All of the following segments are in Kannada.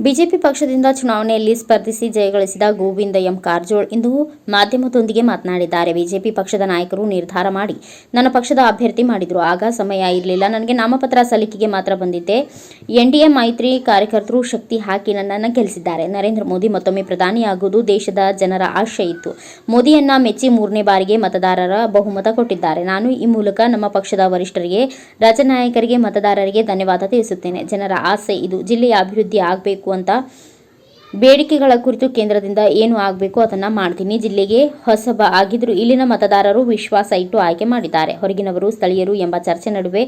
ಬಿಜೆಪಿ ಪಕ್ಷದಿಂದ ಚುನಾವಣೆಯಲ್ಲಿ ಸ್ಪರ್ಧಿಸಿ ಜಯಗಳಿಸಿದ ಗೋವಿಂದ ಎಂ ಕಾರಜೋಳ್ ಇಂದು ಮಾಧ್ಯಮದೊಂದಿಗೆ ಮಾತನಾಡಿದ್ದಾರೆ. ಬಿಜೆಪಿ ಪಕ್ಷದ ನಾಯಕರು ನಿರ್ಧಾರ ಮಾಡಿ ನನ್ನ ಪಕ್ಷದ ಅಭ್ಯರ್ಥಿ ಮಾಡಿದ್ರು. ಆಗ ಸಮಯ ಇರಲಿಲ್ಲ. ನನಗೆ ನಾಮಪತ್ರ ಸಲ್ಲಿಕೆಗೆ ಮಾತ್ರ ಬಂದಿದ್ದೆ. ಎನ್ಡಿಎ ಮೈತ್ರಿ ಕಾರ್ಯಕರ್ತರು ಶಕ್ತಿ ಹಾಕಿ ನನ್ನನ್ನು ಗೆಲ್ಲಿಸಿದ್ದಾರೆ. ನರೇಂದ್ರ ಮೋದಿ ಮತ್ತೊಮ್ಮೆ ಪ್ರಧಾನಿಯಾಗುವುದು ದೇಶದ ಜನರ ಆಶೆ ಇತ್ತು. ಮೋದಿಯನ್ನ ಮೆಚ್ಚಿ ಮೂರನೇ ಬಾರಿಗೆ ಮತದಾರರ ಬಹುಮತ ಕೊಟ್ಟಿದ್ದಾರೆ. ನಾನು ಈ ಮೂಲಕ ನಮ್ಮ ಪಕ್ಷದ ವರಿಷ್ಠರಿಗೆ, ರಾಜ್ಯ ನಾಯಕರಿಗೆ, ಮತದಾರರಿಗೆ ಧನ್ಯವಾದ ತಿಳಿಸುತ್ತೇನೆ. ಜನರ ಆಸೆ ಇದು. ಜಿಲ್ಲೆಯ ಅಭಿವೃದ್ಧಿ ಆಗಬೇಕು. ಅಂತ ಬೇಡಿಕೆಗಳ ಕುರಿತು ಕೇಂದ್ರದಿಂದ ಏನು ಆಗಬೇಕು ಅದನ್ನು ಮಾಡ್ತೀನಿ. ಜಿಲ್ಲೆಗೆ ಹೊಸಬ ಆಗಿದ್ದರೂ ಇಲ್ಲಿನ ಮತದಾರರು ವಿಶ್ವಾಸ ಇಟ್ಟು ಆಯ್ಕೆ ಮಾಡಿದ್ದಾರೆ. ಹೊರಗಿನವರು, ಸ್ಥಳೀಯರು ಎಂಬ ಚರ್ಚೆ ನಡುವೆ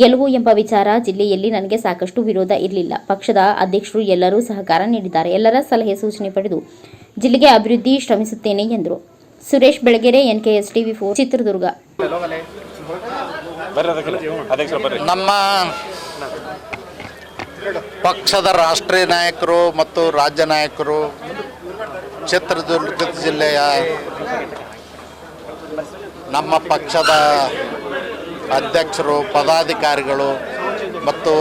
ಗೆಲುವು ಎಂಬ ವಿಚಾರ ಜಿಲ್ಲೆಯಲ್ಲಿ ನನಗೆ ಸಾಕಷ್ಟು ವಿರೋಧ ಇರಲಿಲ್ಲ. ಪಕ್ಷದ ಅಧ್ಯಕ್ಷರು ಎಲ್ಲರೂ ಸಹಕಾರ ನೀಡಿದ್ದಾರೆ. ಎಲ್ಲರ ಸಲಹೆ ಸೂಚನೆ ಪಡೆದು ಜಿಲ್ಲೆಗೆ ಅಭಿವೃದ್ಧಿ ಶ್ರಮಿಸುತ್ತೇನೆ ಎಂದರು. Suresh Belagere, NKS TV four, Chitradurga. ನಮ್ಮ ಪಕ್ಷದ ರಾಷ್ಟ್ರೀಯ ನಾಯಕರು ಮತ್ತು ರಾಜ್ಯ ನಾಯಕರು ಚಿತ್ರದುರ್ಗ ಜಿಲ್ಲೆಯ ನಮ್ಮ ಪಕ್ಷದ ಅಧ್ಯಕ್ಷರು, ಪದಾಧಿಕಾರಿಗಳು ಮತ್ತು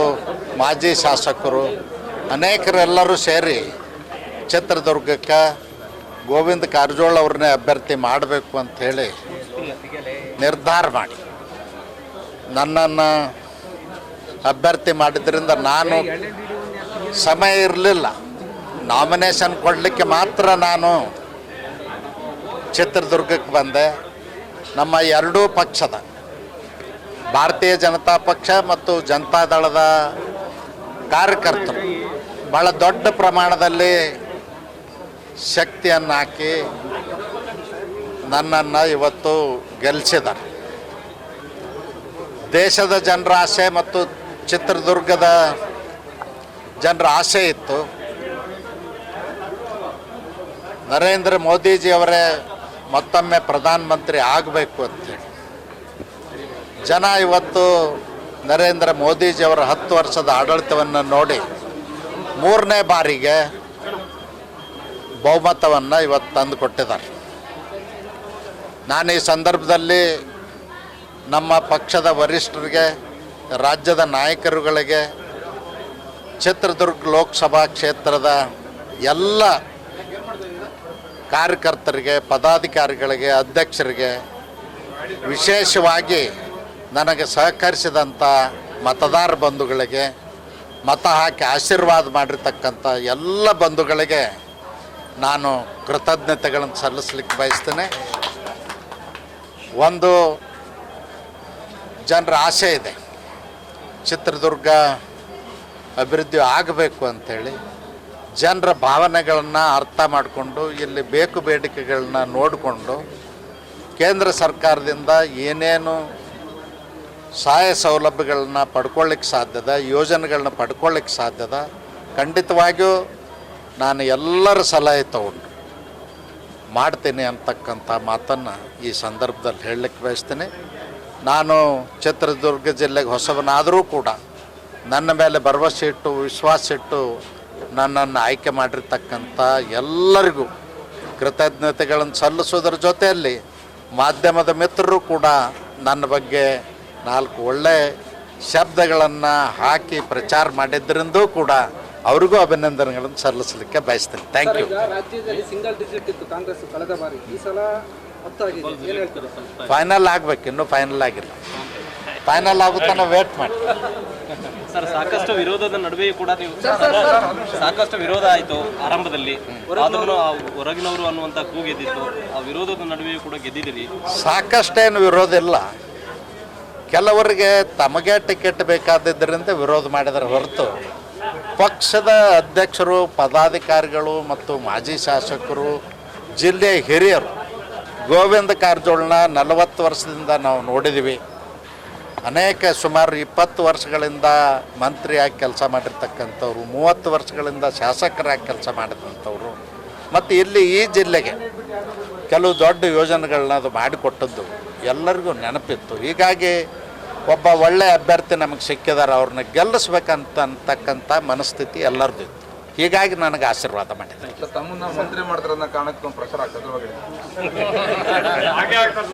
ಮಾಜಿ ಶಾಸಕರು, ಅನೇಕರೆಲ್ಲರೂ ಸೇರಿ ಚಿತ್ರದುರ್ಗಕ್ಕೆ ಗೋವಿಂದ ಕಾರಜೋಳ ಅವ್ರನ್ನೇ ಅಭ್ಯರ್ಥಿ ಮಾಡಬೇಕು ಅಂಥೇಳಿ ನಿರ್ಧಾರ ಮಾಡಿ. ನನ್ನನ್ನು ಅಭ್ಯರ್ಥಿ ಮಾಡಿದ್ರಿಂದ ನಾನು ಸಮಯ ಇರಲಿಲ್ಲ. ನಾಮಿನೇಷನ್ ಕೊಡಲಿಕ್ಕೆ ಮಾತ್ರ ನಾನು ಚಿತ್ರದುರ್ಗಕ್ಕೆ ಬಂದೆ. ನಮ್ಮ ಎರಡೂ ಪಕ್ಷದ ಭಾರತೀಯ ಜನತಾ ಪಕ್ಷ ಮತ್ತು ಜನತಾದಳದ ಕಾರ್ಯಕರ್ತರು ಭಾಳ ದೊಡ್ಡ ಪ್ರಮಾಣದಲ್ಲಿ ಶಕ್ತಿಯನ್ನು ಹಾಕಿ ನನ್ನನ್ನು ಇವತ್ತು ಗೆಲ್ಲಿಸಿದ್ದಾರೆ ದೇಶದ ಜನರ ಆಸೆ ಮತ್ತು ಚಿತ್ರದುರ್ಗದ ಜನರ ಆಸೆ ಇತ್ತು. ನರೇಂದ್ರ ಮೋದಿಜಿಯವರೇ ಮತ್ತೊಮ್ಮೆ ಪ್ರಧಾನಮಂತ್ರಿ ಆಗಬೇಕು ಅಂತೇಳಿ ಜನ ಇವತ್ತು ನರೇಂದ್ರ ಮೋದಿಜಿಯವರ ಹತ್ತು ವರ್ಷದ ಆಡಳಿತವನ್ನು ನೋಡಿ ಮೂರನೇ ಬಾರಿಗೆ ಬಹುಮತವನ್ನು ಇವತ್ತು ತಂದು ಕೊಟ್ಟಿದ್ದಾರೆ. ನಾನು ಈ ಸಂದರ್ಭದಲ್ಲಿ ನಮ್ಮ ಪಕ್ಷದ ವರಿಷ್ಠರಿಗೆ ರಾಜ್ಯದ ನಾಯಕರುಗಳಿಗೆ ಚಿತ್ರದುರ್ಗ ಲೋಕಸಭಾ ಕ್ಷೇತ್ರದ ಎಲ್ಲ ಕಾರ್ಯಕರ್ತರಿಗೆ, ಪದಾಧಿಕಾರಿಗಳಿಗೆ, ಅಧ್ಯಕ್ಷರಿಗೆ ವಿಶೇಷವಾಗಿ ನನಗೆ ಸಹಕರಿಸಿದಂಥ ಮತದಾರ ಬಂಧುಗಳಿಗೆ ಮತ ಹಾಕಿ ಆಶೀರ್ವಾದ ಮಾಡಿರ್ತಕ್ಕಂಥ ಎಲ್ಲ ಬಂಧುಗಳಿಗೆ ನಾನು ಕೃತಜ್ಞತೆಗಳನ್ನು ಸಲ್ಲಿಸಲಿಕ್ಕೆ ಬಯಸ್ತೇನೆ. ಒಂದು ಜನರ ಆಸೆ ಇದೆ. ಚಿತ್ರದುರ್ಗ ಅಭಿವೃದ್ಧಿ ಆಗಬೇಕು ಅಂಥೇಳಿ ಜನರ ಭಾವನೆಗಳನ್ನು ಅರ್ಥ ಮಾಡಿಕೊಂಡು ಇಲ್ಲಿ ಬೇಕು ಬೇಡಿಕೆಗಳನ್ನ ನೋಡಿಕೊಂಡು ಕೇಂದ್ರ ಸರ್ಕಾರದಿಂದ ಏನೇನು ಸಹಾಯ ಸೌಲಭ್ಯಗಳನ್ನ ಪಡ್ಕೊಳ್ಳಿಕ್ಕೆ ಸಾಧ್ಯದ ಯೋಜನೆಗಳನ್ನ ಪಡ್ಕೊಳ್ಳಿಕ್ಕೆ ಸಾಧ್ಯದ, ಖಂಡಿತವಾಗಿಯೂ ನಾನು ಎಲ್ಲರ ಸಲಹೆ ತಗೊಂಡು ಮಾಡ್ತೀನಿ ಅಂತಕ್ಕಂಥ ಮಾತನ್ನು ಈ ಸಂದರ್ಭದಲ್ಲಿ ಹೇಳಲಿಕ್ಕೆ ಬಯಸ್ತೀನಿ. ನಾನು ಚಿತ್ರದುರ್ಗ ಜಿಲ್ಲೆಗೆ ಹೊಸವನಾದರೂ ಕೂಡ ನನ್ನ ಮೇಲೆ ಭರವಸೆ ಇಟ್ಟು, ವಿಶ್ವಾಸ ಇಟ್ಟು ನನ್ನನ್ನು ಆಯ್ಕೆ ಮಾಡಿರ್ತಕ್ಕಂಥ ಎಲ್ಲರಿಗೂ ಕೃತಜ್ಞತೆಗಳನ್ನು ಸಲ್ಲಿಸೋದ್ರ ಜೊತೆಯಲ್ಲಿ ಮಾಧ್ಯಮದ ಮಿತ್ರರು ಕೂಡ ನನ್ನ ಬಗ್ಗೆ ನಾಲ್ಕು ಒಳ್ಳೆ ಶಬ್ದಗಳನ್ನು ಹಾಕಿ ಪ್ರಚಾರ ಮಾಡಿದ್ದರಿಂದ ಕೂಡ ಅವ್ರಿಗೂ ಅಭಿನಂದನೆಗಳನ್ನು ಸಲ್ಲಿಸಲಿಕ್ಕೆ ಬಯಸ್ತೇನೆ. ಥ್ಯಾಂಕ್ ಯು ಸಿಂಗಲ್ ಇತ್ತು ಕಾಂಗ್ರೆಸ್ ಕಳೆದ ಬಾರಿ. ಈ ಸಲ ಫೈನಲ್ ಆಗ್ಬೇಕು ಇನ್ನೂ ಫೈನಲ್ ಆಗಿಲ್ಲ. ಫೈನಲ್ ಆಗುತ್ತಾನ ವೇಟ್ ಮಾಡಿ ಸರ್ ಸಾಕಷ್ಟು ವಿರೋಧದ ನಡುವೆಯೂ ಕೂಡ ನೀವು ಸಾಕಷ್ಟು ವಿರೋಧ ಆಯಿತು ಆರಂಭದಲ್ಲಿ. ಆದ್ರೂ ಆ ಹೊರಗಿನವರು ಅನ್ನುವಂಥ ಕೂಗೆದ್ದಿತ್ತು ಆ ವಿರೋಧದ ನಡುವೆಯೂ ಕೂಡ ಗೆದ್ದಿದ್ದೀರಿ. ಸಾಕಷ್ಟೇನು ವಿರೋಧ ಇಲ್ಲ. ಕೆಲವರಿಗೆ ತಮಗೆ ಟಿಕೆಟ್ ಬೇಕಾದಿದ್ದರಿಂದ ವಿರೋಧ ಮಾಡಿದರೆ ಹೊರತು ಪಕ್ಷದ ಅಧ್ಯಕ್ಷರು ಪದಾಧಿಕಾರಿಗಳು ಮತ್ತು ಮಾಜಿ ಶಾಸಕರು ಜಿಲ್ಲೆಯ ಹಿರಿಯರು ಗೋವಿಂದ ಕಾರಜೋಳನ ನಲವತ್ತು ವರ್ಷದಿಂದ ನಾವು ನೋಡಿದ್ದೀವಿ. ಅನೇಕ ಸುಮಾರು ಇಪ್ಪತ್ತು ವರ್ಷಗಳಿಂದ ಮಂತ್ರಿಯಾಗಿ ಕೆಲಸ ಮಾಡಿರ್ತಕ್ಕಂಥವ್ರು, ಮೂವತ್ತು ವರ್ಷಗಳಿಂದ ಶಾಸಕರಾಗಿ ಕೆಲಸ ಮಾಡಿದಂಥವ್ರು ಮತ್ತು ಇಲ್ಲಿ ಈ ಜಿಲ್ಲೆಗೆ ಕೆಲವು ದೊಡ್ಡ ಯೋಜನೆಗಳನ್ನ ಅದು ಮಾಡಿಕೊಟ್ಟದ್ದು ಎಲ್ಲರಿಗೂ ನೆನಪಿತ್ತು. ಹೀಗಾಗಿ ಒಬ್ಬ ಒಳ್ಳೆಯ ಅಭ್ಯರ್ಥಿ ನಮಗೆ ಸಿಕ್ಕಿದ್ದಾರೆ ಅವ್ರನ್ನ ಗೆಲ್ಲಿಸ್ಬೇಕಂತಕ್ಕಂಥ ಮನಸ್ಥಿತಿ ಎಲ್ಲರದ್ದು ಇತ್ತು ಹೀಗಾಗಿ ನನಗೆ ಆಶೀರ್ವಾದ ಮಾಡಿದ್ದಾರೆ. ತಮ್ಮನ್ನ ಮಂತ್ರಿ ಮಾಡ್ತಾರನ್ನ ಕಾರಣಕ್ಕೆ ಪ್ರಚಾರ ಆಗ್ತದೆ.